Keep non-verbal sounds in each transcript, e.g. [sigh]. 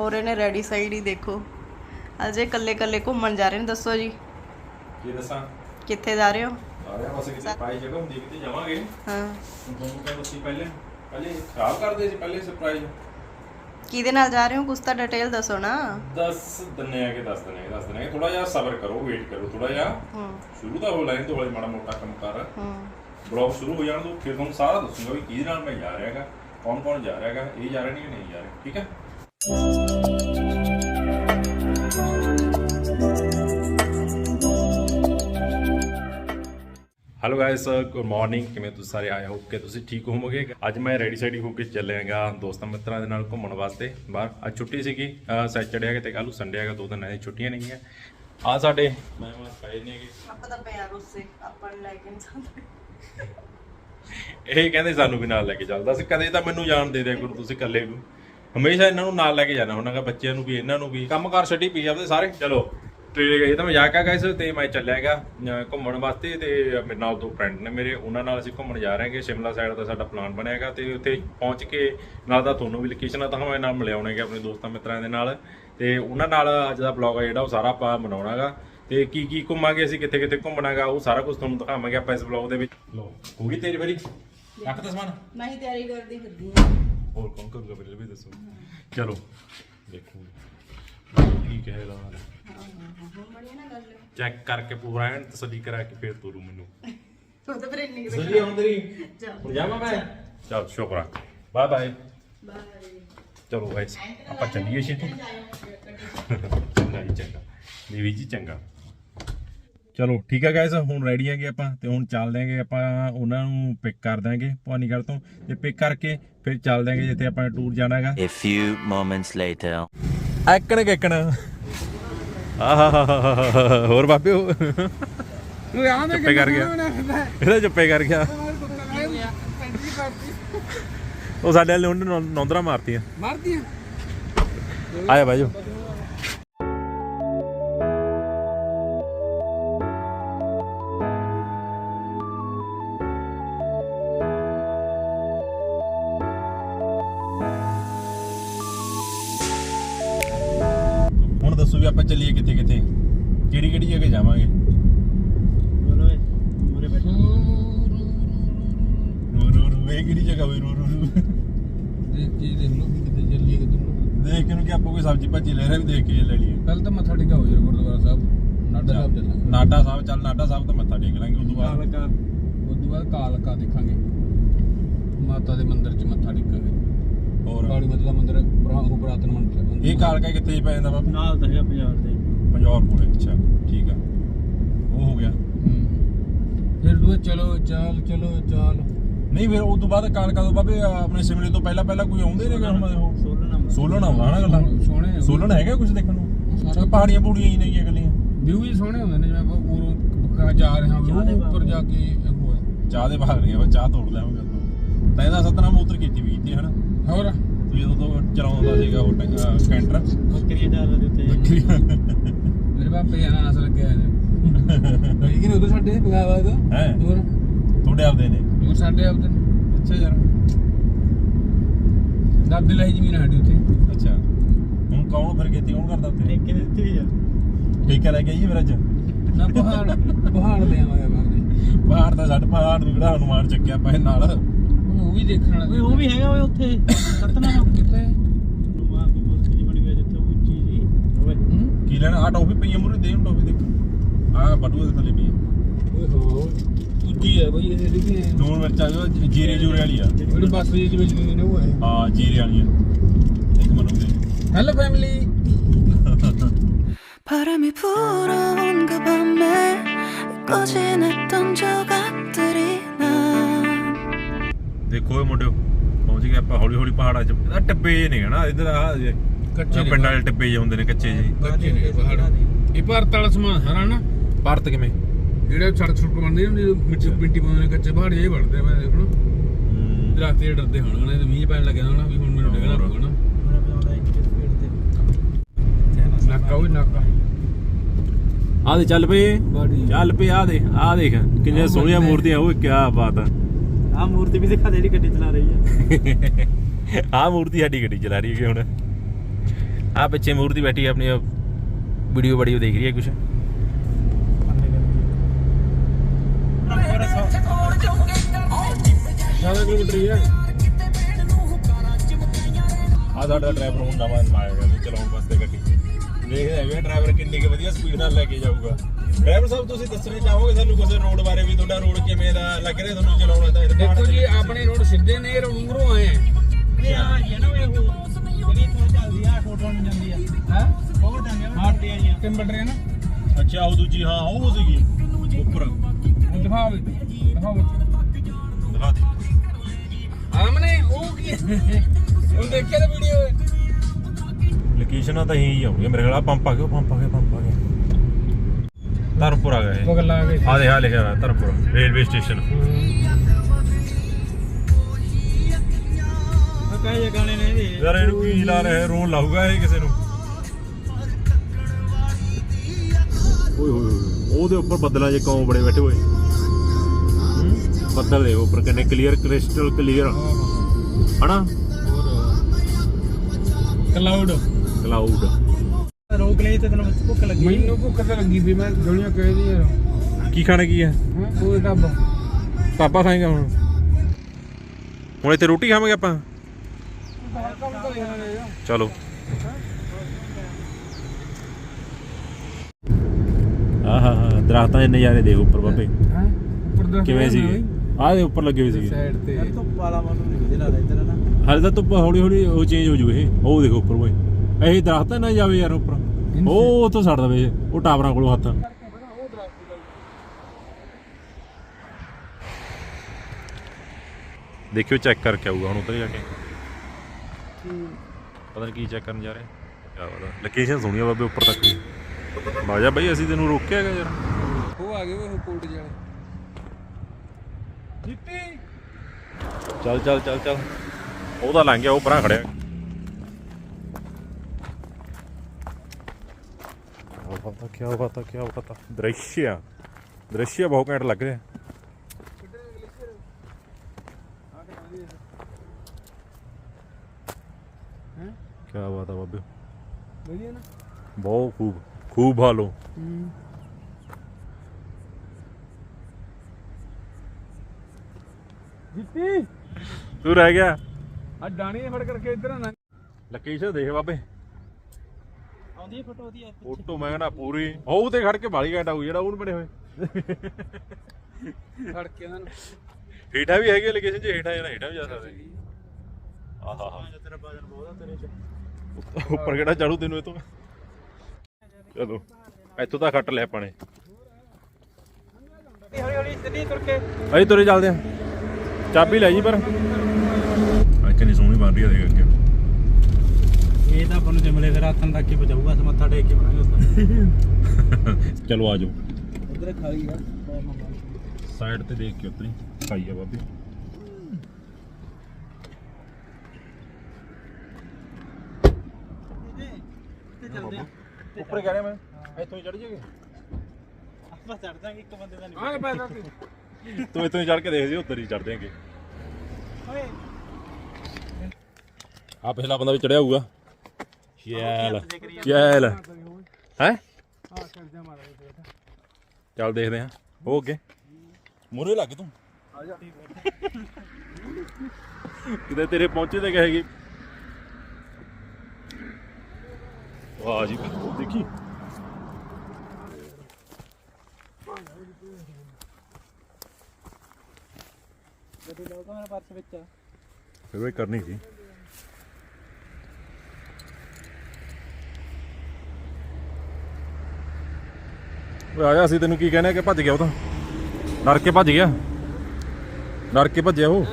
ਹੋਰ ਇਹਨੇ ready side ਹੀ ਦੇਖੋ। ਅਜੇ ਇਕੱਲੇ ਇਕੱਲੇ ਘੁੰਮਣ ਜਾ ਰਹੇ ਨੇ ਦੱਸੋ ਜੀ। ਕੀ ਦੱਸਾਂ? ਕਿੱਥੇ ਜਾ ਰਹੇ ਹੋ? ਆ ਰਿਹਾ ਬਸ ਕਿਤੇ ਪਾਈ ਜਗ੍ਹਾ ਹੁੰਦੀ ਕਿਤੇ ਜਾਵਾਂਗੇ। ਹਾਂ। ਤੁਹਾਨੂੰ ਕਹਿੰਦਾ ਸੀ ਪਹਿਲੇ ਪਹਿਲੇ ਖਰਾਬ ਕਰਦੇ ਸੀ ਪਹਿਲੇ ਸਰਪ੍ਰਾਈਜ਼ ਕਿਹਦੇ ਨਾਲ ਜਾ ਰਹੇ ਹੋ? ਕੁਛ ਤਾਂ ਡਿਟੇਲ ਦੱਸੋ ਨਾ। ਦੱਸ ਦਿੰਨੇ ਆ ਕਿ ਦੱਸ ਦਿੰਨੇ ਆ ਦੱਸ ਦਿੰਨੇ ਆ ਥੋੜਾ ਜਿਹਾ ਸਬਰ ਕਰੋ ਵੇਟ ਕਰੋ ਥੋੜਾ ਜਿਹਾ। ਹੂੰ। ਸ਼ੁਰੂ ਤਾਂ ਹੋ ਲੈਣ ਤੋਂ ਹੌਲੀ ਮਾੜਾ ਮੋਟਾ ਕੰਮ ਕਰ। ਹੂੰ। ਬਲੌਗ ਸ਼ੁਰੂ ਹੋ ਜਾਣ ਤੋਂ ਫਿਰ ਤੁਹਾਨੂੰ ਸਾਰਾ ਦੱਸੂਗਾ ਵੀ ਕਿਹਦੇ ਨਾਲ ਮੈਂ ਜਾ ਰਿਹਾ ਹੈਗਾ ਕੌਣ ਕੌਣ ਜਾ ਰਿਹਾ ਹੈਗਾ ਇਹ ਜਾ ਰਹੇ ਨੇ ਕਿ ਨਹੀਂ ਜਾ ਰਹੇ ਠੀਕ ਹੈ? ਹੈਲੋ ਗਾਇਸ ਗੁੱਡ ਮਾਰਨਿੰਗ ਕਿਵੇਂ ਤੁਸੀਂ ਸਾਰੇ? ਆਏ ਹੋਪ ਕਿ ਤੁਸੀਂ ਠੀਕ ਹੋਵੋਗੇ। ਅੱਜ ਮੈਂ ਰੈਡੀ ਸਾਈਡ ਹੋ ਕੇ ਚੱਲਿਆਗਾ ਦੋਸਤਾਂ ਮਿੱਤਰਾਂ ਦੇ ਨਾਲ ਘੁੰਮਣ ਵਾਸਤੇ ਬਾਹਰ। ਅੱਜ ਛੁੱਟੀ ਸੀਗੀ। ਸੈਚਰਡੇ ਹੈਗਾ ਤੇ ਕੱਲ ਨੂੰ ਸੰਡੇ ਹੈਗਾ ਦੋ ਦਿਨ ਐ ਛੁੱਟੀਆਂ ਨਹੀਂ ਹੈ ਆ ਸਾਡੇ ਮਹਿਮਾਨ ਪਏ ਨੇਗੇ। ਆਪਾਂ ਤਾਂ ਪਿਆਰ ਉਸੇ ਆਪਾਂ ਲੈ ਕੇ ਨਹੀਂ ਜਾਂਦੇ। ਇਹ ਕਹਿੰਦੇ ਸਾਨੂੰ ਵੀ ਨਾਲ ਲੈ ਕੇ ਚੱਲਦਾ ਸੀ ਕਦੇ ਤਾਂ ਮੈਨੂੰ ਜਾਣ ਦੇ ਦਿਆ ਕਰੋ ਤੁਸੀਂ ਇਕੱਲੇ ਨੂੰ। ਹਮੇਸ਼ਾ ਇਹਨਾਂ ਨੂੰ ਨਾਲ ਲੈ ਕੇ ਜਾਣਾ ਹੁੰਨਾਗਾ ਬੱਚਿਆਂ ਨੂੰ ਵੀ ਇਹਨਾਂ ਨੂੰ ਵੀ ਕੰਮਕਾਰ ਛੱਡੀ ਪੀ ਜਾਂਦੇ ਸਾਰੇ। ਚਲੋ ਤੇ ਇਹ ਤਾਂ ਮਜ਼ਾਕ ਆ ਗਾਇਸ ਤੇ ਮੈਂ ਚੱਲਿਆਗਾ ਘੁੰਮਣ ਵਾਸਤੇ ਤੇ ਮੇਰੇ ਨਾਲ ਦੋ ਫਰੈਂਡ ਨੇ ਮੇਰੇ ਉਹਨਾਂ ਨਾਲ ਅਸੀਂ ਘੁੰਮਣ ਜਾ ਰਹੇ ਹਾਂਗੇ ਸ਼ਿਮਲਾ ਸਾਈਡ ਦਾ ਸਾਡਾ ਪਲਾਨ ਬਣਿਆਗਾ ਤੇ ਉੱਥੇ ਪਹੁੰਚ ਕੇ ਨਾਲ ਤਾਂ ਤੁਹਾਨੂੰ ਵੀ ਲੋਕੇਸ਼ਨ ਆ ਤਾਂ ਮੈਂ ਨਾਲ ਮਿਲਿਆਉਣੇਗੇ ਆਪਣੇ ਦੋਸਤਾਂ ਮਿੱਤਰਾਂ ਦੇ ਨਾਲ। ਤੇ ਉਹਨਾਂ ਨਾਲ ਅੱਜ ਦਾ ਬਲੌਗ ਆ ਜਿਹੜਾ ਉਹ ਸਾਰਾ ਆਪਾਂ ਬਣਾਉਣਾਗਾ ਤੇ ਕੀ ਕੀ ਘੁੰਮਾਂਗੇ ਅਸੀਂ ਕਿੱਥੇ ਕਿੱਥੇ ਘੁੰਮਣਾਗਾ ਉਹ ਸਾਰਾ ਕੁਝ ਤੁਹਾਨੂੰ ਦਿਖਾਵਾਂਗੇ ਆਪਾਂ ਇਸ ਬਲੌਗ ਦੇ ਵਿੱਚ। ਲੋ ਹੋ ਗਈ ਤੇਰੀ ਵਾਰੀ ਰੱਖ ਤਾ ਸਮਾਨ। ਮੈਂ ਹੀ ਤਿਆਰੀ ਕਰਦੀ ਫਿਰਦੀ ਹਾਂ। ਹੋਰ ਕੌਣ ਕਰੂਗਾ ਮੇਰੇ ਵੀ ਦੱਸੋ। ਚਲੋ ਦੇਖੋ ਕੀ ਨਾ ਗੱਲ ਚੈੱਕ ਕਰਕੇ ਪੂਰਾ ਐਨ ਤਸੱਲੀ ਕਰਾ ਕੇ ਫੇਰ ਤੋਰੂ ਮੈਨੂੰ। ਤੂੰ ਤਾਂ ਫਿਰ ਇੰਨੀ ਕੁ ਤਸੱਲੀ ਆਉਂ ਤੇਰੀ। ਚੱਲ। ਹੁਣ ਜਾਵਾਂ ਮੈਂ? ਚਲ ਸ਼ੁਕਰਾ ਬਾਏ ਬਾਏ ਬਾਏ। ਚਲੋ ਗਾਇਸ ਆਪਾਂ ਚੱਲੀਏ ਛੇਤੀ। ਚੰਗਾ ਜੀ ਚੰਗਾ। ਦੇਵੀ ਜੀ ਚੰਗਾ। ਚਲੋ ਠੀਕ ਹੈ ਗਾਇਸ ਹੁਣ ਰੈਡੀ ਹੈਗੇ ਆਪਾਂ ਤੇ ਹੁਣ ਚੱਲ ਦਿਆਂਗੇ ਆਪਾਂ ਉਹਨਾਂ ਨੂੰ ਪਿਕ ਕਰ ਦਾਂਗੇ ਭਵਾਨੀਗੜ੍ਹ ਤੋਂ। ਤੇ ਪਿਕ ਕਰਕੇ ਫਿਰ ਚੱਲ ਦਿਆਂਗੇ ਜਿੱਥੇ ਆਪਾਂ ਟੂਰ ਜਾਣਾਗਾ A few moments later. ਐਕਣ ਕਿਕਣ ਆਹਾ ਹੋਰ ਬਾਬੇ ਉਹ ਚੁੱਪੇ ਕਰ ਗਿਆ। ਇਹਦਾ ਚੁੱਪੇ ਕਰ ਗਿਆ। ਉਹ ਸਾਡੇ ਵਾਲੇ ਨੌ- ਨੌਂਦਰਾਂ ਮਾਰਤੀਆਂ। ਮਾਰਦੀਆਂ ਆਇਆ ਬਾਜੋ ਆਪਾਂ ਚੱਲੀਏ ਕਿੱਥੇ ਕਿੱਥੇ ਕਿਹੜੀ ਕਿਹੜੀ ਜਗ੍ਹਾ ਜਾਵਾਂਗੇ? ਰੂ ਰੂ ਰੂ ਇਹ ਕਿਹੜੀ ਜਗ੍ਹਾ ਹੋਈ ਰੂ ਰੂ ਰੂ? ਦੇਖ ਕੇ ਦੇਖ ਲਓ ਵੀ ਕਿਤੇ ਚੱਲੀਏ ਕਿਤੇ ਨੂੰ। ਦੇਖ ਕੇ ਨੂੰ ਕਿ ਆਪਾਂ ਕੋਈ ਸਬਜ਼ੀ ਭਾਜੀ ਲੈ ਰਹੇ ਵੀ ਦੇਖ ਕੇ ਲੈ ਲਈਏ। ਪਹਿਲਾਂ ਤਾਂ ਮੱਥਾ ਟੇਕਾ ਹੋ ਜਾਏ ਗੁਰਦੁਆਰਾ ਸਾਹਿਬ। ਨਾਡਾ ਸਾਹਿਬ ਚੱਲਾਂਗੇ। ਨਾਡਾ ਸਾਹਿਬ ਚੱਲ ਨਾਡਾ ਸਾਹਿਬ ਤੋਂ ਮੱਥਾ ਟੇਕ ਲਾਂਗੇ ਉਦੋਂ ਬਾਅਦ। ਕਾਲਕਾ। ਉਸ ਤੋਂ ਬਾਅਦ ਕਾਲਕਾ ਦੇਖਾਂਗੇ। ਮਾਤਾ ਦੇ ਮੰਦਿਰ 'ਚ ਮੱਥਾ ਟੇਕਾਂਗੇ। ਹੋਰ? ਕਾਲੀ ਮਾਤਾ ਦਾ ਮੰਦਿਰ ਬਰਾ ਉਹ ਪੁਰਾਤਨ ਮੰਦਿਰ ਹੈ। ਇਹ ਕਾਲਕਾ ਕਿੱਥੇ ਜੀ ਪੈ ਜਾਂਦਾ ਬਾਬਾ? ਨਾਲ ਤਾਂ ਹੈਗਾ ਪੰਜਾਬ ਦੇ ਪੰਜਾਬ ਕੋਲੇ ਅੱਛਾ ਠੀਕ ਆ। ਉਹ ਹੋ ਗਿਆ। ਹੂੰ। ਫਿਰ ਦੂਏ ਚਲੋ ਚਾਲ ਚਲੋ ਚਾਲ। ਨਹੀਂ ਫਿਰ ਉਸ ਤੋਂ ਬਾਅਦ ਕਾਲਕਾ ਤੋਂ ਬਾਬੇ ਆਪਣੇ ਸਿਮਲੇ ਤੋਂ ਪਹਿਲਾਂ ਪਹਿਲਾਂ ਕੋਈ ਆਉਂਦੇ ਨੇ ਹੁਣ ਉਹ? ਸੋਲਣਾ ਸੋਲਣ ਆਉਂਦਾ ਨਾ ਗੱਲਾਂ। ਸੋਹਣੇ ਆ। ਸੋਲਣ ਹੈਗਾ ਕੁਝ ਦੇਖਣ ਨੂੰ? ਸਾਰਾ ਪਹਾੜੀਆਂ ਪੂੜੀਆਂ ਹੀ ਨਹੀਂ ਗੱਲੀਆਂ ਵਿਊ ਹੀ ਸੋਹਣੇ ਹੁੰਦੇ ਨੇ ਜਿਵੇਂ ਆਪਾਂ ਉਰੋਂ ਜਾ ਰਹੇ ਹਾਂ ਚਾਹ ਦੇ ਉਹ ਉੱਪਰ ਜਾ ਕੇ ਉਹ ਹੈ। ਚਾਹ ਦੇ ਭਾਗ ਰਹੀਆਂ ਵਾ ਚਾਹ ਤੋੜ ਲਿਆਵਾਂਗੇ ਆਪਾਂ। ਤਾਂ ਇਹਦਾ ਸਤਨਾਮ ਉਤਰ ਕੀਤੀ ਵੀ ਕੀਤੀ ਹਨਾ? ਹੋਰ? ਤੂੰ ਜਦੋਂ ਤੋਂ ਚਲਾਉਂਦਾ ਸੀਗਾ ਉਹ ਟੈਂ- ਅਹ ਕੈਂਟਰ। ਬੱਕਰੀਆਂ ਡਾਲ ਦੇ ਉੱਤੇ ਮੇਰੇ ਪਾਪੇ ਆ ਨਾਸ ਲੱਗਿਆ ਹੈ। ਲੇਕਿਨ ਉਧਰ ਸਾਡੇ ਬਗਾਵਾ ਦਾ ਹੈ ਹੋਰ? ਤੁਹਾਡੇ ਆਪਦੇ ਨੇ? ਹੋਰ ਸਾਡੇ ਆਪ ਅੱਛਾ ਯਾਰ। ਦਾਦੇ ਲਈ ਜ਼ਮੀਨ ਸਾਡੀ ਉੱਥੇ। ਅੱਛਾ। ਹੁਣ ਕੌਣ ਫਿਰ ਖੇਤੀ ਕੌਣ ਕਰਦਾ ਉੱਥੇ? ਠੇਕੇ ਦੇ ਦਿੱਤੀ ਵੀ ਆ। ਠੇਕਾ ਲੈ ਕੇ ਆਈਏ ਫਿਰ ਅੱਜ? ਨਾ ਪਹਾੜ। ਪਹਾੜ ਲੈ ਆਵਾਂਗੇ ਬਾਬੇ ਪਹਾੜ ਦਾ ਛੱਡ ਪਹਾੜ ਨੂੰ ਕਿਹੜਾ ਹਨੂਮਾਨ ਚੱਕਿਆ ਪਏ ਨਾਲ? ਉਹ ਵੀ ਦੇਖਣ ਵਾਲਾ ਓਏ ਉਹ ਵੀ ਹੈਗਾ ਓਏ ਉੱਥੇ ਸਤਨਾਮ [laughs] ਕਿੱਥੇ ਹਨੂਮਾਨ ਦੀ ਮੂਰਤੀ ਜਿਹੀ ਬਣੀ ਹੋਈ ਹੈ ਜਿੱਥੇ ਉਹ ਉੱਚੀ ਜੀ ਓਏ ਹੂੰ ਕੀ ਲੈਣਾ ਆ ਟੋਫੀ ਪਈ ਆ ਮੂਰੇ ਦੇ ਟੋਫੀ ਦੇਖ ਆ ਬਟੂਏ ਦੇ ਥੱਲੇ ਪਈ ਆ ਓਏ ਹੋ ਉੱਚੀ ਹੈ ਬਈ ਇਹ ਦੇਖੀ ਨੂਨ ਮਿਰਚਾ ਜੋ ਜੀਰੇ ਜੂਰੇ ਵਾਲੀ ਆ ਜਿਹੜੀ ਬੱਸ ਵਿੱਚ ਵਿੱਚ ਨੇ ਉਹ ਹੈ ਹਾਂ ਜੀਰੇ ਵਾਲੀ ਆ ਇੱਕ ਮਨੂ ਦੇ ਹੈਲੋ ਫੈਮਿਲੀ 바람이 불어온 그 밤에 꺼진했던 조 ਦੇਖੋ ਇਹ ਮੁੰਡਿਓ ਪਹੁੰਚ ਗਏ ਆਪਾਂ ਹੌਲੀ ਹੌਲੀ ਪਹਾੜਾਂ 'ਚ। ਇਹਦਾ ਟੱਬੇ ਜਿਹੇ ਨੇ ਹਨਾ ਇਧਰ ਆ ਕੱਚੇ ਨੇ ਪਿੰਡਾਂ ਵਾਲੇ ਟੱਬੇ ਜਿਹੇ ਹੁੰਦੇ ਨੇ ਕੱਚੇ ਜਿਹੇ। ਕੱਚੇ ਨੇ ਪਹਾੜ। ਇਹ ਭਾਰਤ ਵਾਲਾ ਸਮਾਨ ਹਰਾ ਨਾ? ਭਾਰਤ ਕਿਵੇਂ? ਜਿਹੜੇ ਸੜਕ ਸੁੜਕ ਬਣਦੇ ਨੇ ਮਿੱਟੀ ਮਿੱਟੀ ਪਾਉਂਦੇ ਨੇ ਕੱਚੇ ਪਹਾੜ ਜਿਹੇ ਬਣਦੇ ਮੈਂ ਦੇਖਣਾ ਦਰਖਤ ਜਿਹੜੇ ਡਰਦੇ ਹੋਣਗੇ ਤੇ ਮੀਂਹ ਪੈਣ ਲੱਗਿਆ ਹੋਣਾ ਵੀ ਹੁਣ ਮੈਨੂੰ ਡਿੱਗਣਾ। ਪਊਗਾ ਨਾ। ਨਾਕਾ ਉਹ ਨਾਕਾ। ਆ ਦੇ ਚੱਲ ਪਏ ਚੱਲ ਪਏ ਆ ਦੇ ਆ ਦੇਖ ਕਿੰਨੀਆਂ ਸੋਹਣੀਆਂ ਮੂਰਤੀਆਂ ਓਏ ਕੀ ਬਾਤ ਆ। ਆ ਮੂਰਤੀ ਵੀ ਦਿਖਾ ਦੇ ਜਿਹੜੀ ਗੱਡੀ ਚਲਾ ਰਹੀ ਹੈ। ਆ ਮੂਰਤੀ ਸਾਡੀ ਗੱਡੀ ਚਲਾ ਰਹੀ ਹੈ ਹੁਣ। ਆ ਪਿੱਛੇ ਮੂਰਤੀ ਬੈਠੀ ਹੈ ਆਪਣੀ ਵੀਡੀਓ ਵੀਡੀਓ ਦੇਖ ਰਹੀ ਹੈ ਕੁਛ। ਜ਼ਿਆਦਾ ਕਿਲੋਮੀਟਰ ਹੀ ਹੈ? ਆ ਸਾਡਾ ਡਰਾਈਵਰ ਹੁਣ ਨਵਾਂ ਗਿਆ ਜੀ ਚਲਾਉਣ ਵਾਸਤੇ ਗੱਡੀ। ਦੇਖਦੇ ਹੈਗੇ ਡਰਾਈਵਰ ਕਿੰਨੀ ਕੁ ਵਧੀਆ ਸਪੀਡ ਨਾਲ ਲੈ ਕੇ ਜਾਊਗਾ। ਡਰਾਈਵਰ ਸਾਹਿਬ ਤੁਸੀਂ ਦੱਸਣਾ ਚਾਹੋਗੇ ਸਾਨੂੰ ਕਿਸੇ ਰੋਡ ਬਾਰੇ ਵੀ? ਤੁਹਾਡਾ ਰੋਡ ਕਿਵੇਂ ਦਾ ਲੱਗ ਰਿਹਾ ਤੁਹਾਨੂੰ ਚਲਾਉਣਾ ਤਾਂ ਦੇਖੋ ਜੀ ਆਪਣੇ ਰੋਡ ਸਿੱਧੇ ਨੇ ਰੂਰੋਂ ਆਏ ਆ। ਇਹ ਆ ਜੀ ਨਾ ਇਹ ਜਿਹੜੀ ਇੱਥੋਂ ਚੱਲਦੀ ਆ ਫੋਟੋ ਨੂੰ ਜਾਂਦੀ ਆ। ਹੈ? ਉਹ ਜਾਂਦੀ ਆ ਹਾਟੇ ਆ ਜੀ ਨਾ। ਅੱਛਾ ਉਹ ਦੂਜੀ ਹਾਂ ਉਹ ਸੀਗੀ। ਉੱਪਰ। ਦਿਖਾਓ ਦਿਖਾਓ ਵਿੱਚ ਦਿਖਾ ਦੇ। ਆਮਨੇ ਉਹ ਕੀ ਉਹ ਦੇਖਿਆ ਤਾਂ ਵੀਡੀਓ ਲੋਕੇਸ਼ਨਾਂ ਤਾਂ ਇਹੀ ਆਉਂਦੀਆਂ ਮੇਰੇ ਖਿਆਲ ਆ ਪੰਪ ਆ ਗਿਆ ਪੰਪ ਆ ਗਿਆ ਪੰਪ ਆ ਗਿਆ। ਧਰਮਪੁਰ ਆ ਗਿਆ ਬਗਲ ਆ ਦੇ ਆ ਲਿਖਿਆ ਹੋਇਆ ਧਰਮਪੁਰ ਰੇਲਵੇ ਸਟੇਸ਼ਨ। ਆ ਕਹੇ ਗਾਣੇ ਨੇ ਇਹਦੇ। ਯਾਰ ਇਹਨੂੰ ਕੀ ਲਾ ਰਿਹਾ ਰੋਣ ਲਾਊਗਾ ਇਹ ਕਿਸੇ ਨੂੰ? ਓਏ ਹੋਏ ਉਹਦੇ ਉੱਪਰ ਬੱਦਲਾਂ ਜੇ ਕੌਂ ਬੜੇ ਬੈਠੇ ਹੋਏ? ਬੱਦਲ ਦੇ ਉੱਪਰ ਕਿੰਨੇ ਕਲੀਅਰ ਕ੍ਰਿਸਟਲ ਕਲੀਅਰ ਹਨਾ? ਕਲਾਉਡ ਕਲਾਊਡ ਰੋਕ ਲਈ ਤੇ ਤੈਨੂੰ ਭੁੱਖ ਲੱਗੀ। ਮੈਨੂੰ ਭੁੱਖ ਤਾਂ ਲੱਗੀ ਵੀ ਮੈਂ ਗੋਲੀਆਂ ਕਹਿਦੀ ਯਾਰ ਕੀ ਖਾਣਾ ਕੀ ਹੈ ਹਾਂ ਉਹ ਢਾਬਾ ਪਾਪਾ ਖਾਏਗਾ ਹੁਣ? ਹੁਣ ਇੱਥੇ ਰੋਟੀ ਖਾਵਾਂਗੇ ਆਪਾਂ? ਚਲੋ। ਆਹਾ ਹਾ ਦਰਖਤਾਂ ਦੇ ਨਜ਼ਾਰੇ ਦੇਖ ਉੱਪਰ ਬਾਬੇ। ਹਾਂ ਉੱਪਰ ਦਾ ਕਿਵੇਂ ਸੀਗੇ? ਆਹ ਦੇ ਉੱਪਰ ਲੱਗੇ ਹੋਏ ਸੀਗੇ। ਸਾਈਡ ਤੇ। ਧੁੱਪ ਵਾਲਾ ਮੌਸਮ ਨਹੀਂ ਵਧੀਆ ਲੱਗਦਾ ਇੱਧਰ ਨਾ? ਹਾਲੇ ਤਾਂ ਧੁੱਪ ਹੌਲੀ ਹੌਲੀ ਉਹ ਚੇਂਜ ਹੋ ਜੂ ਇਹ। ਉਹ ਦੇਖੋ ਉੱਪਰ ਓਏ। ਇਹ ਦਰਖਤ ਨਾ ਜਾਵੇ ਯਾਰ ਉੱਪਰ। ਉਹ ਉੱਥੋਂ ਛੱਡ ਦਵੇ ਉਹ ਟਾਵਰਾਂ ਕੋਲੋਂ ਹੱਥ। ਦੇਖਿਓ ਚੈੱਕ ਕਰਕੇ ਆਊਗਾ ਹੁਣ ਉੱਧਰ ਜਾ ਕੇ। ਪਤਾ ਨਹੀਂ ਕੀ ਚੈੱਕ ਕਰਨ ਜਾ ਰਹੇ। ਕਿਆ ਪਤਾ। ਲੋਕੇਸ਼ਨ ਸੋਹਣੀ ਆ ਬਾਬੇ ਉੱਪਰ ਤੱਕ। ਦੀ ਬਾਜਾ ਬਾਈ ਅਸੀਂ ਤੈਨੂੰ ਰੋਕਿਆ ਹੈਗਾ ਯਾਰ। ਉਹ ਆ ਗਏ ਉਹ ਕੋਟ ਜਿਹੜੇ ਜਿੱਤੀ! ਚੱਲ ਚੱਲ ਚੱਲ ਚੱਲ। ਉਹਦਾ ਲੰਘ ਗਿਆ ਉਹ ਪਰਾਂ ਖੜਿਆ। ਬਾਤ ਹੈ ਕੀ ਬਾਤ ਹੈ ਕੀ ਬਾਤ ਹੈ ਦ੍ਰਿਸ਼ ਦ੍ਰਿਸ਼ ਬਹੁਤ ਘੈਂਟ ਲੱਗ ਰਿਹਾ। ਕੀ ਬਾਤ ਹੈ ਬਾਬੇ। ਬਹੁਤ ਖੂਬ ਖੂਬ ਹਾਲੋ ਜਿੱਤੀ! ਤੂੰ ਰਹਿ ਗਿਆ। ਆ ਡਾਣੀ ਫੜ ਕਰਕੇ ਇਧਰ ਨਾ। ਲੱਕੀ ਸੋ ਦੇਖ ਬਾਬੇ। ਆਉਂਦੀ ਹੈ ਫੋਟੋ ਵਧੀਆ ਫੋਟੋ ਮੈਂ ਕਹਿੰਦਾ ਪੂਰੀ। ਉਹ ਤੇ ਖੜ ਕੇ ਬਾਲੀ ਘੈਂਟ ਆਊ ਜਿਹੜਾ ਉਹਨੂੰ ਬਣੇ ਹੋਏ। ਫੜ ਕੇ ਉਹਨਾਂ ਨੂੰ। ਹੇਠਾਂ ਵੀ ਹੈਗੇ ਲੋਕੇਸ਼ਨ 'ਚ ਹੇਠਾਂ ਜਾਣਾ ਹੇਠਾਂ ਵੀ ਜਾ ਸਕਦੇ। ਆਹਾ। ਹਾ ਤੇਰਾ ਵਜਨ ਬਹੁਤ ਆ ਤੇਰੇ ਚ। ਉੱਪਰ ਕਿਹੜਾ ਚੜੂ ਤੈਨੂੰ ਇਹ ਤੋਂ ਚਲੋ ਇੱਥੋਂ ਤਾਂ ਖੱਟ ਲੈ ਆਪਾਂ ਨੇ। ਹੌਲੀ ਹੌਲੀ ਚੱਲੀ ਤੁਰ ਕੇ। ਅਸੀਂ ਤੁਰੇ ਚੱਲਦੇ ਆ ਚਾਬੀ ਲੈ ਜੀ ਪਰ। ਨਹੀਂ ਸੋਹਣੀ ਬਣ ਰਹੀ ਆ ਦੇਖ ਅੱਗੇ। ਆਪਾਂ ਨੂੰ ਜਮਲੇ ਫਿਰ ਹੱਥਾਂ ਤੱਕ ਹੀ ਬਚਾਊਗਾ ਤੇ ਮੱਥਾ ਟੇਕ ਕੇ ਬਣਾਂਗੇ [laughs] ਚਲੋ ਆ ਜਾਓ। ਉਧਰ ਖਾਲੀ ਆ। ਸਾਈਡ ਤੇ ਦੇਖ ਕੇ ਉਤਰੀ ਖਾਈ ਆ ਬਾਬੇ। ਤੇ ਚੱਲਦੇ ਆ ਉੱਪਰ ਕਹਿ ਰਿਹਾ ਮੈਂ ਇੱਥੋਂ ਹੀ ਚੜ ਜਾਗੇ ਆਪਾਂ ਚੜ ਜਾਾਂਗੇ ਇੱਕ ਬੰਦੇ ਦਾ ਨਹੀਂ। ਆਹ ਪੈਦਾ ਕੀ ਤੂੰ ਇੱਥੋਂ ਹੀ ਚੜ ਕੇ ਦੇਖ ਜੀ ਉੱਧਰ ਹੀ ਚੜ ਜਾਗੇ ਓਏ। ਆ ਪਹਿਲਾ ਬੰਦਾ ਵੀ ਚੜਿਆ ਹੋਊਗਾ। ਚੈਲ ਚੈਲ ਹੈ ਚੱਲ ਦੇਖਦੇ ਆ। ਹੋ ਅੱਗੇ ਮੂਰੇ ਲੱਗ ਤੂੰ। ਕਿਤੇ ਤੇਰੇ ਪਹੁੰਚੇ ਤੇ ਕਹੇਗੀ ਵਾਹ ਜੀ ਉਹ ਦੇਖੀ। ਗੱਡੀ ਲਾਉਗਾ ਮੇਰਾ ਪਰਸ ਵਿੱਚ। ਫਿਰ ਉਹ ਕਰਨੀ ਸੀ। ਓਏ ਆਇਆ ਸੀ ਤੈਨੂੰ ਕੀ ਕਹਿੰਦੇ ਕਿ ਭੱਜ ਗਿਆ ਉਹ ਤਾਂ। ਡਰ ਕੇ ਭੱਜ ਗਿਆ। ਡਰ ਕੇ ਭੱਜਿਆ ਉਹ।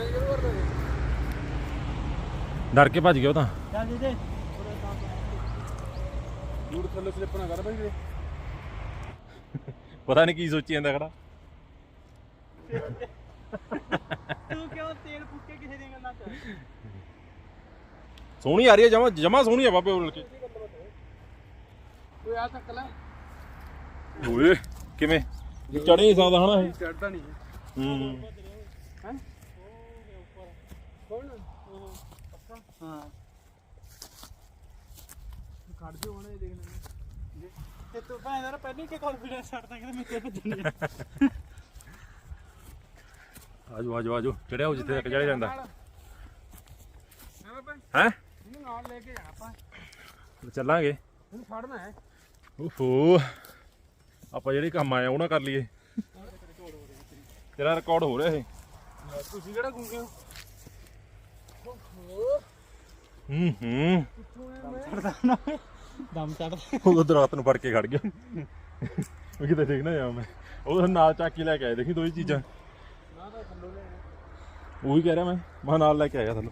ਡਰ ਕੇ ਭੱਜ ਗਿਆ ਉਹ ਤਾਂ। ਚੱਲ ਜੀ ਤੇ ਦੂਰ ਥੱਲੇ ਸਲਿੱਪ ਨਾ ਕਰ ਬਈ ਪਤਾ ਨਹੀਂ ਕੀ ਸੋਚੀ ਜਾਂਦਾ ਖੜਾ। ਤੂੰ ਕਿਉਂ ਤੇਲ ਫੁੱਕੇ ਕਿਸੇ ਦੀਆਂ ਗੱਲਾਂ ਚ? ਸੋਹਣੀ ਆ ਰਹੀ ਹੈ ਜਮਾ ਜਮਾ ਸੋਹਣੀ ਆ ਬਾਬੇ ਉਲ ਕੇ। ਓਏ ਆ ਤੱਕ ਲੈ। ਓਏ ਕਿਵੇਂ? ਚੜ ਨਹੀਂ ਸਕਦਾ ਹਨਾ ਇਹ। ਚੜਦਾ ਨਹੀਂ। ਹੂੰ। ਕੌਣ ਹਾਂ। ਖੜ ਜਾਓ ਹੁਣ ਇਹ ਦੇਖ ਲੈਂਦੇ ਤੇ ਤੂੰ ਭਾਂ ਯਾਰ ਪਹਿਲਾਂ ਕਿ ਕੌਨਫੀਡੈਂਸ ਛੱਡਦਾ ਕਿ ਮੈਂ ਭੱਜਣ ਆਜੋ ਆਜੋ ਆਜੋ। ਚੜਿਆ ਹੋ ਜਿੱਥੇ ਤੱਕ ਚੜਿਆ ਜਾਂਦਾ। ਹੈ ਹੈ? ਇਹਨੂੰ ਨਾਲ ਲੈ ਕੇ ਜਾਣਾ ਆਪਾਂ। ਚੱਲਾਂਗੇ। ਇਹਨੂੰ ਫੜਨਾ ਹੈ। ਓਹੋ। ਆਪਾਂ ਜਿਹੜੇ ਕੰਮ ਆਏ ਆ ਉਹ ਨਾ ਕਰ ਲਈਏ। ਤੇਰਾ ਰਿਕਾਰਡ ਹੋ ਰਿਹਾ ਇਹ। ਤੁਸੀਂ ਕਿਹੜਾ ਗੁੰਗੇ ਹੋ? ਹੂੰ ਹੂੰ। ਦਮ ਚੜਦਾ ਉਹ ਦਰਾਤ ਨੂੰ ਫੜ ਕੇ ਖੜ ਗਿਆ। ਮੈਂ ਕਿਤੇ ਦੇਖਣਾ ਜਾ ਮੈਂ। ਉਹ ਨਾਲ ਚੱਕ ਕੇ ਲੈ ਕੇ ਆਏ ਦੇਖੀ ਦੋਈ ਚੀਜ਼ਾਂ। ਉਹੀ ਕਹਿ ਰਿਹਾ ਮੈਂ ਮੈਂ ਨਾਲ ਲੈ ਕੇ ਆਇਆ ਤੁਹਾਨੂੰ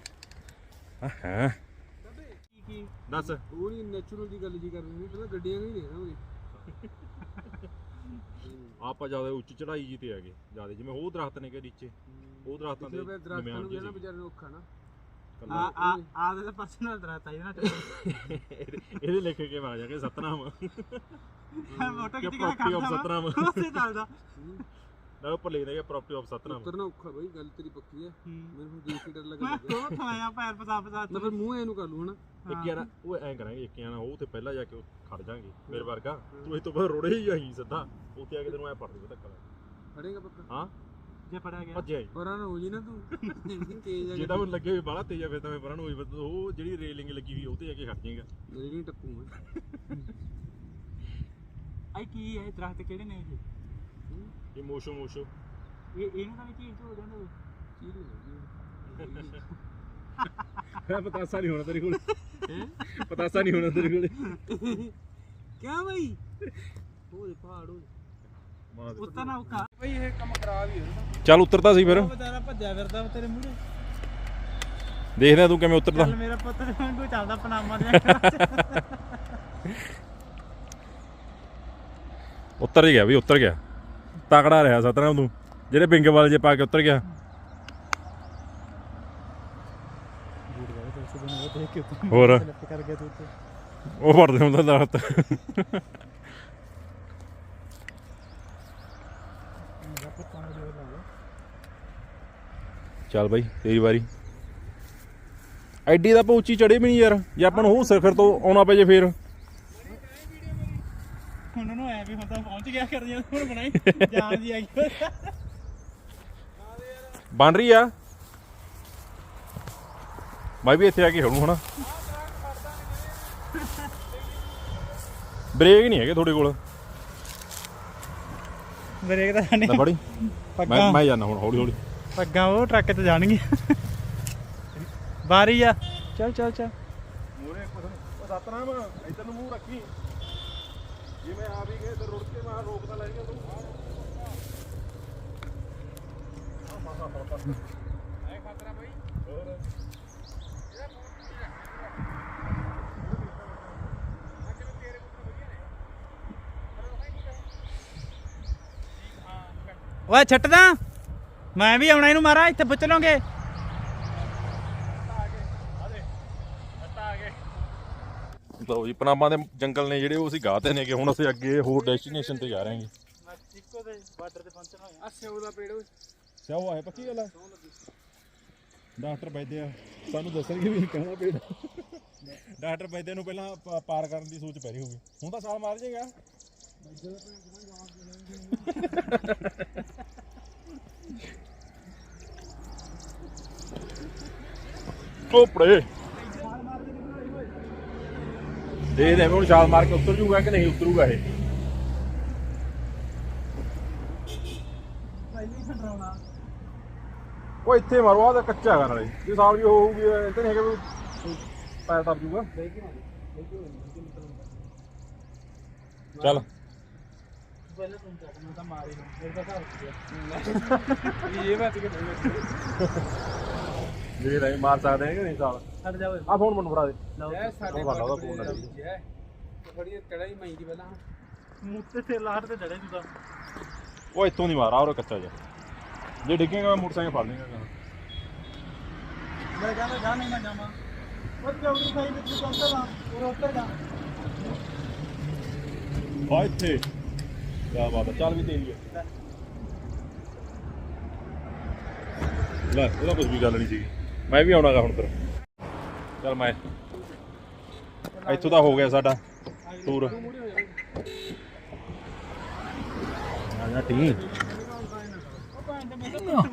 ਹਾਂ ਕੀ ਕੀ ਦੱਸ। ਉਹ ਨਹੀਂ ਨੈਚੁਰਲ ਦੀ ਗੱਲ ਜੀ ਕਰ ਰਹੇ ਨੇ ਪਹਿਲਾਂ ਗੱਡੀਆਂ ਨਹੀਂ ਦੇਖਦਾ ਹੋਗੇ ਆਪਾਂ ਜ਼ਿਆਦਾ ਉੱਚ ਚੜਾਈ ਜੀ ਤੇ ਆ ਗਏ ਜ਼ਿਆਦਾ ਜਿਵੇਂ ਉਹ ਦਰਖਤ ਨੇ ਕਿ ਨੀਚੇ ਉਹ ਦਰਖਤਾਂ ਦੇ ਦਰਖਤਾਂ ਨੂੰ ਜਿਹੇ ਵੀ ਨਾ ਸੀ। ਵਿਚਾਰੇ ਨੂੰ ਔਖਾ ਨਾ। ਆ ਆ ਆ ਦੇ ਪਰਸਨਲ ਦਰਾਤਾ ਇਹਦੇ ਨਾਲ ਇਹਦੇ ਲਿਖ ਕੇ ਆ ਜਾਗੇ ਸਤਨਾਮ। ਫੋਟੋ ਕਿ ਖਿੱਚ ਕੇ ਪ੍ਰਾਪਰਟੀ ਆਫ ਕਰਦਾ ਸਤਨਾਮ। ਉਸੇ ਚੱਲਦਾ ਨਾ ਉੱਪਰ ਲਿਖਦਾ ਕਿ ਪ੍ਰਾਪਰਟੀ ਆਫ ਸਤਨਾਮ। ਉਤਰਨਾ ਔਖਾ ਬਈ ਗੱਲ ਤੇਰੀ ਪੱਕੀ ਹੈ। ਮੈਨੂੰ ਹੁਣ ਦੇਖ ਕੇ ਡਰ ਮੈਂ ਲੱਗਦਾ ਉਹ ਥਾਇਆ ਪੈਰ ਪਸਾ ਪਸਾ ਨਾ ਫਿਰ ਮੂੰਹ ਇਹਨੂੰ ਕਰ ਲੂ ਹਨਾ? ਇੱਕ ਯਾਰ ਉਹ ਐਂ ਕਰਾਂਗੇ ਇੱਕ ਯਾਰ ਉਹ ਤੇ ਪਹਿਲਾਂ ਜਾ ਕੇ ਉਹ ਖੜ ਜਾਾਂਗੇ ਮੇਰੇ ਵਰਗਾ। ਤੂੰ ਇਹ ਤੋਂ ਬਾਅਦ ਰੋੜੇ ਹੀ ਆਈ ਸਿੱਧਾ। ਉੱਥੇ ਆ ਕੇ ਤੈਨੂੰ ਐ ਪੜ ਦੇ ਧੱਕਾ ਫੜੇਗਾ ਪੱਕਾ? ਹਾਂ। ਜੇ ਫੜਿਆ ਗਿਆ। ਭੱਜਿਆ ਹੀ। ਪਰਾਂ ਨਾ ਹੋ ਜੀ ਨਾ ਤੂੰ। ਤੇਜ਼ ਆ ਜੇ ਤਾਂ ਮੈਨੂੰ ਲੱਗੇ ਵੀ ਬਾਹਲਾ ਤੇਜ਼ ਆ ਫਿਰ ਤਾਂ ਮੈਂ ਪਰਾਂ ਨੂੰ ਹੋਈ ਉਹ ਜਿਹੜੀ ਰੇਲਿੰਗ ਲੱਗੀ ਹੋਈ ਉਹ ਤੇ ਜਾ ਕੇ ਖੜ ਜਾਏਗਾ। ਮੇਰੀ ਨਹੀਂ ਟੱਪੂ ਮੈਂ ਆਈ ਕੀ ਹੈ ਦਰਖਤ ਕਿਹੜੇ ਨੇ ਇਹ? ਇਹ ਮੋਸ਼ੋ ਮੋਸ਼ੋ। ਇਹ ਇਹਨਾਂ ਦਾ ਵੀ ਚੀਜ਼ ਹੋ ਜਾਂਦਾ ਚੀਰੀ ਲੱਗੀ ਪਤਾਸਾ ਨਹੀਂ ਹੋਣਾ ਤੇਰੇ ਕੋਲ। ਪਤਾਸਾ ਨਹੀਂ ਹੋਣਾ ਤੇਰੇ ਕੋਲ। ਕਿਆ ਬਈ? ਉਹ ਦੇ ਪਹਾੜ ਉਹ ਉੱਤਰ ਨਾ ਔਖਾ। ਬਈ ਇਹ ਕੰਮ ਖਰਾਬ ਹੀ ਹੁੰਦਾ ਚੱਲ ਉਤਰਦਾ ਸੀ ਫਿਰ। ਵਿਚਾਰਾ ਭੱਜਿਆ ਫਿਰਦਾ ਤੇਰੇ ਮੂਹਰੇ। ਦੇਖਦੇ ਤੂੰ ਕਿਵੇਂ ਉਤਰਦਾ। ਚੱਲ ਮੇਰਾ ਪੁੱਤ ਵਾਂਗੂ ਚੱਲਦਾ ਪਨਾਮਾ ਦੇ। ਉੱਤਰ ਗਿਆ ਵੀ ਉੱਤਰ ਗਿਆ। ਤਕੜਾ ਰਿਹਾ ਸਤਨਾਮ ਤੂੰ ਜਿਹੜੇ ਪਿੰਗ ਵਾਲੇ ਜੇ ਪਾ ਕੇ ਉਤਰ ਗਿਆ। ਹੋਰ। ਉਹ ਫੜਦੇ ਹੁੰਦਾ ਦਰਖਤ ਚੱਲ ਬਾਈ, ਤੇਰੀ ਵਾਰੀ। ਐਡੀ ਦਾ ਆਪਾਂ ਉੱਚੀ ਚੜੇ ਵੀ ਨਹੀਂ ਯਾਰ। ਜੇ ਆਪਾਂ ਨੂੰ ਉਹ ਸਿਖਰ ਤੋਂ ਆਉਣਾ ਪਏ ਜੇ ਫੇਰ। ਵੀ ਹੁਣ ਤਾਂ ਪਹੁੰਚ ਗਿਆ ਕਰ ਜਾਂ ਹੁਣ ਬਣਾਈ। ਜਾਣ ਦੀ ਆ ਗਈ ਬਣ ਰਹੀ ਆ। ਮੈਂ ਵੀ ਇੱਥੇ ਆ ਕੇ ਖੜੂ ਹਣਾ। ਬ੍ਰੇਕ ਨਹੀਂ ਹੈਗੇ ਤੁਹਾਡੇ ਕੋਲ। ਬ੍ਰੇਕ ਤਾਂ ਜਾਣੀ ਲੈ ਫੜੀ। ਮੈਂ ਪੱਗਾਂ। ਮੈਂ ਜਾਣਾ ਹੁਣ ਹੌਲੀ ਹੌਲੀ ਪੱਗਾਂ ਉਹ ਟਰੱਕ ਤੇ ਜਾਣਗੀਆਂ। ਬਾਰੀ ਆ। ਚੱਲ ਚੱਲ ਚੱਲ। ਮੂਰੇ ਉਹ ਸਤਨਾਮ ਇਧਰ ਨੂੰ ਮੂੰਹ ਰੱਖੀ। ਜੇ ਮੈਂ ਆ ਵੀ ਗਏ ਤੇ ਰੁੜ ਕੇ ਮੈਂ ਰੋਕਦਾ ਲੈ ਗਿਆ ਤੂੰ। ਓਏ ਛੱਟਦਾ ਮੈਂ ਵੀ ਆਉਣਾ ਇਹਨੂੰ ਮਾਰਾ, ਇੱਥੇ ਪੁੱਛ ਲਓਗੇ। ਲਓ ਜੀ ਪਨਾਮਾ ਦੇ ਜੰਗਲ ਨੇ ਜਿਹੜੇ ਉਹ ਅਸੀਂ ਗਾਤੇ ਨੇ ਕਿ ਹੁਣ ਅਸੀਂ ਅੱਗੇ ਹੋਰ ਡੈਸਟੀਨੇਸ਼ਨ ਤੇ ਜਾ ਰਹੇ ਹਾਂ ਮੈਕਸੀਕੋ ਦੇ ਬਾਰਡਰ ਤੇ ਪਹੁੰਚਣਾ ਹੋਇਆ। ਆ ਸਿਓ ਦਾ ਪੇੜ ਓਏ। ਸਿਆਓ ਆਏ ਪੱਕੀ ਗੱਲ ਆ? ਡਾਕਟਰ ਬੈਦਿਆ ਸਾਨੂੰ ਦੱਸਣਗੇ ਵੀ ਕਹਿਣਾ ਪੇੜ ਡਾਕਟਰ ਬੈਦਿਆ ਨੂੰ ਪਹਿਲਾਂ ਪਾਰ ਕਰਨ ਦੀ ਸੋਚ ਪੈ ਰਹੀ ਹੋਊਗੀ। ਹੁਣ ਤਾਂ ਸਾਲ ਮਾਰ ਜਾਏਗਾ ਕੋਪੜੇ ਦੇ ਦੇ ਹੁਣ ਛਾਲ ਮਾਰ ਕੇ ਉਤਰ ਜੂਗਾ ਕਿ ਨਹੀਂ ਉਤਰੂਗਾ ਇਹ? ਉਹ ਇੱਥੇ ਮਾਰੋ ਆ ਤਾਂ ਕੱਚਾ ਹੈਗਾ ਨਾਲੇ। ਜੇ ਸਾਲ ਵੀ ਹੋਊਗੀ ਤਾਂ ਨਹੀਂ ਹੈਗਾ ਵੀ ਪੈਰ ਤਰ ਜੂਗਾ। ਚੱਲ। ਪਹਿਲਾਂ ਤੂੰ ਚੱਕ ਮੈਂ ਤਾਂ ਮਾਰੀ ਮੇਰੇ ਤਾਂ ਘਰ ਇਹ ਬਾਤ ਕਿ ਜੇ ਨਹੀਂ ਮਾਰ ਸਕਦੇ ਹੈਗੇ ਨਹੀਂ ਸਾਲ? ਛੱਡ ਜਾ ਓਏ। ਆ ਫੋਨ ਮੈਨੂੰ ਫੜਾ ਦੇ। ਇਹ ਸਾਡੇ ਉਹ ਵਾਲਾ ਉਹਦਾ ਫੋਨ ਲੱਗੀ ਚੜਾ ਹੀ ਮਈ ਦੀ ਪਹਿਲਾਂ? ਮੁੱਤੇ ਤੇ ਲਾਟ ਤੇ ਡੜੇ ਤੂੰ ਤਾਂ। ਉਹ ਇੱਥੋਂ ਨਹੀਂ ਮਾਰ ਉਹ ਕੱਚਾ ਜਾ ਜੇ ਡਿੱਗੇਗਾ ਮੈਂ ਮੋਟਰਸਾਈਕਲ ਫੜ ਲੇਗਾ ਮੈਂ ਕਹਿੰਦਾ ਜਾ ਨਹੀਂ ਮੈਂ ਜਾਵਾਂ। ਉਹ ਚੌਕੀ ਸਾਈ ਵਿੱਚ ਤੂੰ ਉੱਤਰ ਜਾ ਉਹ ਉੱਤਰ ਜਾ। ਆ ਇੱਥੇ। ਕਿਆ ਬਾਤ ਹੈ ਚੱਲ ਵੀ ਤੇਰੀ ਹੈ ਲੈ। ਉਹਦਾ ਕੁਝ ਵੀ ਗੱਲ ਨਹੀਂ ਸੀਗੀ। ਮੈਂ ਵੀ ਆਉਣਾਗਾ ਹੁਣ ਤੇਰਾ। ਚੱਲ ਮੈਂ ਇੱਥੋਂ ਦਾ ਹੋ ਗਿਆ ਸਾਡਾ ਟੂਰ ਆ ਜਾ ਟੀ।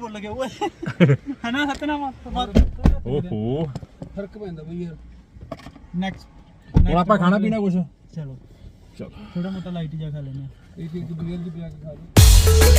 ਭੁੱਲ ਗਿਆ ਓਏ ਹਨਾ ਸਤਨਾਮ ਓਹੋ। ਫ਼ਰਕ ਪੈਂਦਾ ਬਈ ਯਾਰ। ਨੈਕਸਟ ਹੁਣ ਆਪਾਂ ਖਾਣਾ ਪੀਣਾ ਕੁਛ। ਚਲੋ। ਚਲੋ। ਥੋੜਾ ਮੋਟਾ ਲਾਈਟ ਜਾ ਖਾ ਲੈਣੇ ਇੱਕ ਇੱਕ ਬੀਅਰ ਦੀ ਪਿਆ ਕੇ ਖਾ ਲਓ।